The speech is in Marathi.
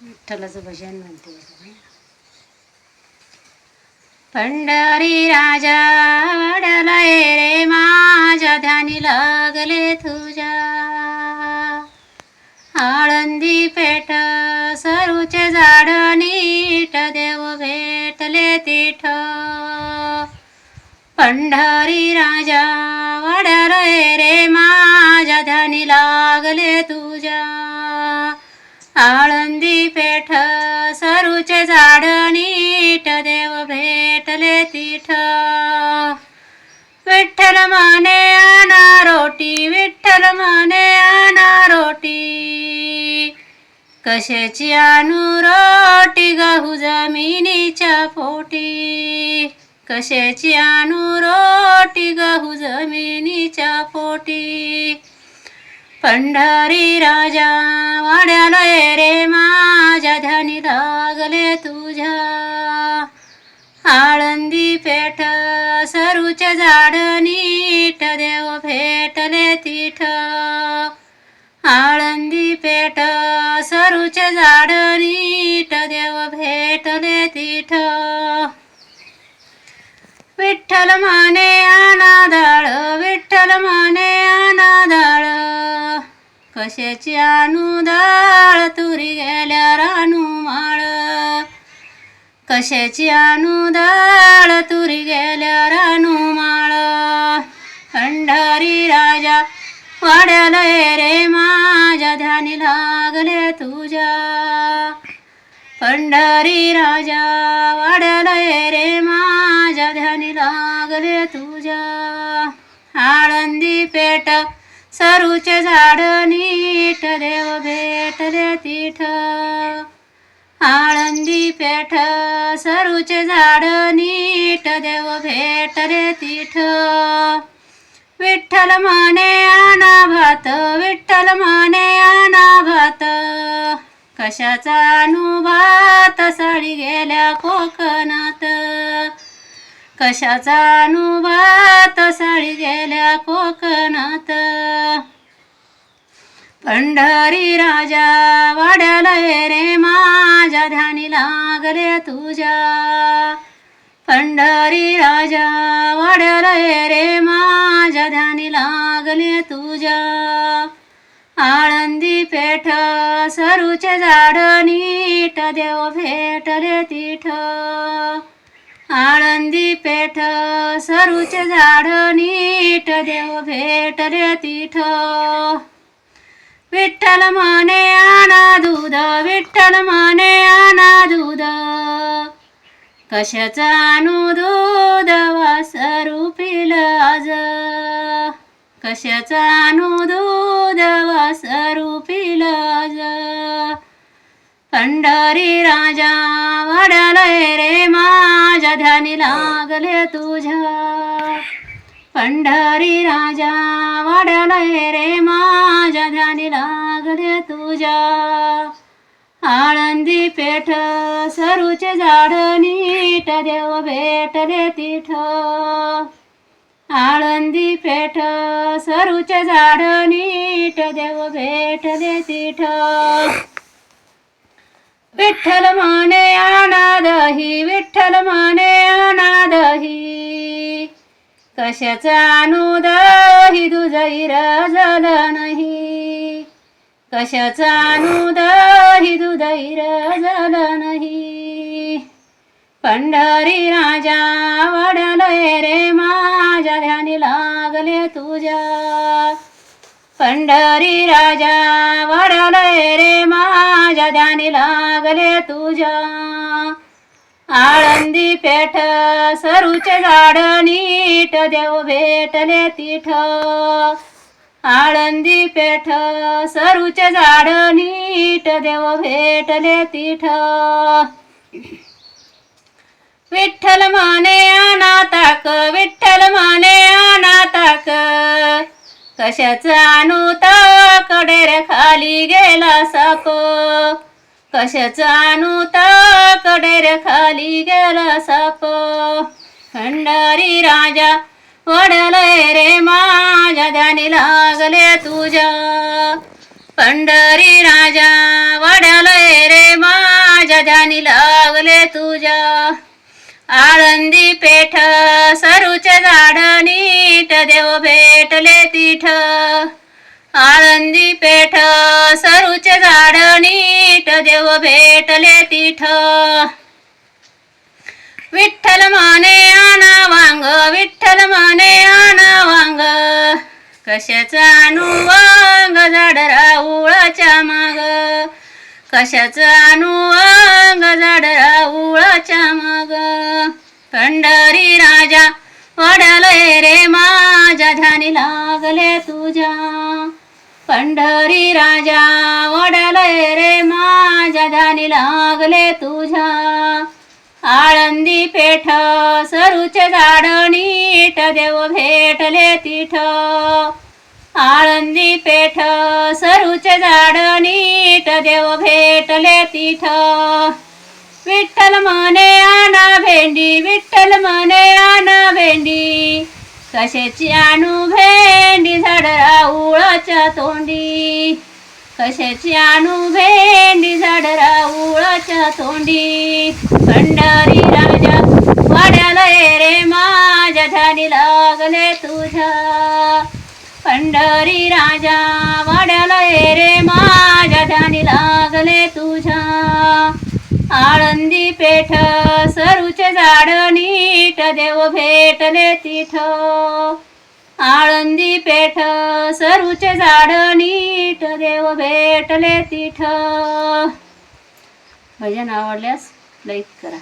विठ्ठलाचं भजन म्हणते पंढरी राजा वडला रे माझ्या ध्यानी लागले तुझ्या. आळंदी पेठ सरूचे झाड नीट देव भेटले तिठ. पंढरी राजा वडला रे माझ्या ध्यानी लागले तुझ्या. आळंदी पेठ सरूचे झाड नीट देव भेटले तिठ. विठ्ठल माने आना रोटी विठ्ठल माने आना रोटी. कशाची आणू रोटी गहू जमिनीच्या पोटी. कशाची आणू रोटी गहू जमिनीच्या पोटी. पंढरी राजा वाड्याला रे माझ्या ध्यानी लागले तुझ्या. आळंदी पेठ सरूचे झाड नीट देव भेटले तिठ. आळंदी पेठ सरूचे झाड नीट देव भेटले तिठ. विठ्ठल माने अनादाळ विठ्ठल माने कशाची अनुदाळ दाळ तुरी गेल्या रानू माळ. कशाची अनुदाळ तुरी गेल्या रानू माळ. पंढरी राजा वाड्याला रे माझ्या ध्यानी लागले तुझ्या. पंढरी राजा वाड्याला रे माझ्या ध्यानी लागले तुझ्या. आळंदी पेटा सरूचे झाड नीट देव भेटले तिठ. आळंदी पेठ सरूचे झाड नीट देव भेटले तिठ. विठ्ठल माने आना भात विठ्ठल माने आना भात. कशाचा अनुभात साडी गेल्या कोकणात? कशाचा अनुवात साडी गेल्या कोकणात. पंढरी राजा वाड्याला रे माझ्या ध्यानी लागले तुझ्या. पंढरी राजा वाड्याला रे माझ्या ध्यानी लागले तुझ्या. आळंदी पेठ सरूचे झाड नीट देव भेटले तिठ. पेठ सरूचे झाड नीट देव भेटले तिठ. विठ्ठल माने आना दूध विठ्ठल माने आना दूध. कशाचा आणू दूध वासरू पिल आज? कशाचा आणू दूध वासरू पिल आज? पंढरी राजा वडलय रे मा माझ्या ध्यानी लागले तुझ्या. पंढरी राजा वाड्याला रे माझ्या ध्यानी लागले तुझ्या. आळंदी पेठ सरूचे झाड नीट देव भेटले तिठ आळंदी पेठ सरूचे झाड नीट देव भेटले तिठ विठ्ठल माने अनादही दही विठ्ठल माने अनादही दही कशाचा अनुदही तुझी रजल झालं नाही कशाचा अनुदही तुझी रजल झालं नाही पंढरी राजा वाड्याला रे माझ्या ध्यानी लागले तुझ्या पंढरी राजा वाड्याला रे माझ्या ध्यानी लागले तुझ्या. आळंदी पेठ सरूचे झाड नीट देव भेटले तिठ. आळंदी पेठ सरूचे झाड नीट देव भेटले तिठ. विठ्ठल माने आना ताक विठ्ठल माने आना ताक कशाचं अनुताकडे ताकडे रे खाली गेला साप कशाचं आणू ताकडे रे खाली गेला साप खंडारी राजा वडलय रे माझ्या ध्यानी लागले तुझ्या. पंढरी राजा वडलय रे माझ्या ध्यानी लागले तुझ्या. आळंदी पेठ सरूच्या देव भेटले तिठ. आळंदी पेठ सरूचे झाड नीट देव भेटले तिठ. विठ्ठल माने आना वांग विठ्ठल माने आना वांग. कशाचा अनुवांग झाड राऊळाच्या माग. कशाचा अनुवांग झाड राऊळाच्या माग. पंढरी राजा वडले रे मा. माझ्या ध्यानी लागले तुझ्या. पंढरी राजा वडले रे माझ्या ध्यानी लागले तुझ्या. आळंदी पेठ सरूचे झाड नीट देव भेटले तिठ. आळंदी पेठ सरूचे झाड नीट देव भेटले तिठ. विठ्ठल मने आना भेंडी विठ्ठल मने आना भेंडी. कशाची आणू भेंडी झाड राऊळाच्या तोंडी? कशाची आणू भेंडी झाड राऊळाच्या तोंडी? पंढरी राजा वाड्याला रे माझ्या झाडी लागले तुझ्या. पंढरी राजा वाड्याला रे माझ्या ध्यानी लागले तुझ्या आळंदी पेठ सरूचे झाड नीट देव भेटले तिथ आळंदी पेठ सरूचे झाड नीट देव भेटले तिथ भजन आवडल्यास लाईक करा.